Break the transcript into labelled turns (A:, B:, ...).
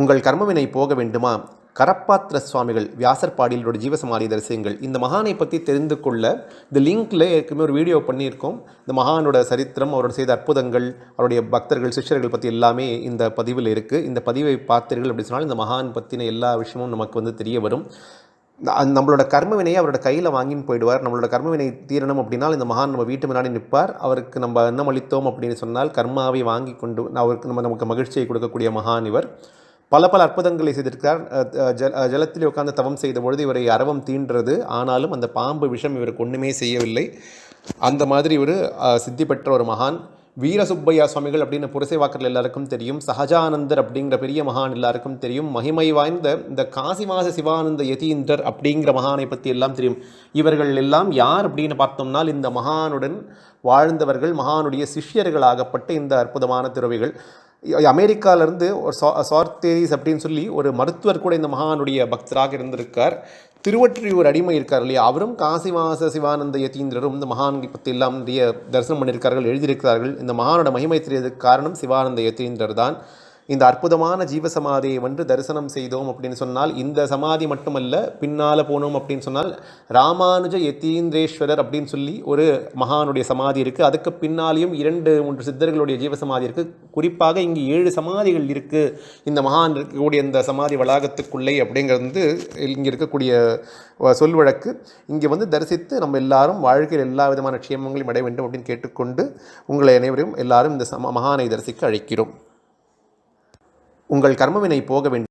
A: உங்கள் கர்மவினை போக வேண்டுமா? கரப்பாத்திர சுவாமிகள் வியாசர் பாடியலோட ஜீவசமாதி தரிசியங்கள் இந்த மகானை பற்றி தெரிந்து கொள்ள இந்த லிங்கில் ஏற்கனவே ஒரு வீடியோ பண்ணியிருக்கோம். இந்த மகானோட சரித்திரம் அவரோட செய்த அற்புதங்கள் அவருடைய பக்தர்கள் சிஷ்யர்கள் பற்றி எல்லாமே இந்த பதிவில் இருக்குது இந்த பதிவை பார்த்தீர்கள் அப்படி சொன்னால் இந்த மகான் பற்றின எல்லா விஷயமும் நமக்கு வந்து தெரிய வரும். நம்மளோட கர்மவினையை அவரோட கையில் வாங்கின்னு போயிடுவார். நம்மளோட கர்மவினை தீரணும் அப்படின்னால் இந்த மகான் நம்ம வீட்டு முன்னாடி நிற்பார். அவருக்கு நம்ம அன்னம் அளித்தோம் அப்படின்னு சொன்னால் கர்மாவை வாங்கி கொண்டு அவருக்கு நம்ம நமக்கு மகிழ்ச்சியை கொடுக்கக்கூடிய மகான் இவர். பல பல அற்புதங்களை செய்திருக்கிறார். ஜல ஜலத்திலே உட்கார்ந்து தவம் செய்த பொழுது இவரை அரவம் தீன்றது ஆனாலும் அந்த பாம்பு விஷம் இவருக்கு ஒன்றுமே செய்யவில்லை. அந்த மாதிரி இவர் சித்தி பெற்ற ஒரு மகான். வீரசுப்பையா சுவாமிகள் அப்படின்னு புரசைவாக்கர்கள் எல்லாருக்கும் தெரியும். சஹஜானந்தர் அப்படிங்கிற பெரிய மகான் எல்லாருக்கும் தெரியும். மகிமை வாய்ந்த இந்த காசிவாச சிவானந்த யதீந்தர் அப்படிங்கிற மகானை பற்றி எல்லாம் தெரியும். இவர்கள் எல்லாம் யார் அப்படின்னு பார்த்தோம்னால் இந்த மகானுடன் வாழ்ந்தவர்கள் மகானுடைய சிஷ்யர்களாகப்பட்ட இந்த அற்புதமான துறவிகள். அமெரிக்காவிலேருந்து ஒரு சா சார்த்தேரிஸ் அப்படின்னு சொல்லி ஒரு மருத்துவர் கூட இந்த மகானுடைய பக்தராக இருந்திருக்கார். திருவற்றியூர் அடிமை இருக்கார் இல்லையா? அவரும் காசிவாச சிவானந்த யதீந்திரரும் இந்த மகான் பற்றி எல்லாம் நிறைய தரிசனம் பண்ணியிருக்கார்கள் எழுதியிருக்கிறார்கள். இந்த மகானோட மகிமை தெரியறதுக்கு காரணம் சிவானந்த யதீந்திரர் தான் இந்த அற்புதமான ஜீவசமாதியை வந்து தரிசனம் செய்தோம் அப்படின்னு சொன்னால் இந்த சமாதி மட்டுமல்ல பின்னால் போனோம் அப்படின்னு சொன்னால் ராமானுஜ யதீந்திரேஸ்வரர் அப்படின்னு சொல்லி ஒரு மகானுடைய சமாதி இருக்குது அதுக்கு பின்னாலேயும் இரண்டு மூன்று சித்தர்களுடைய ஜீவசமாதி இருக்குது குறிப்பாக இங்கு ஏழு சமாதிகள் இருக்குது இந்த மகான் இருக்கக்கூடிய இந்த சமாதி வளாகத்துக்குள்ளே அப்படிங்கிறது வந்து இங்கே இருக்கக்கூடிய சொல் வழக்கு. இங்கே வந்து தரிசித்து நம்ம எல்லாரும் வாழ்க்கையில் எல்லா விதமான க்ஷேமங்களையும் அடைய வேண்டும் அப்படின்னு கேட்டுக்கொண்டு உங்களை அனைவரையும் எல்லாரும் இந்த சம மகானை தரிசிக்க அழைக்கிறோம். உங்கள் கர்மவினை போக வேண்டும்.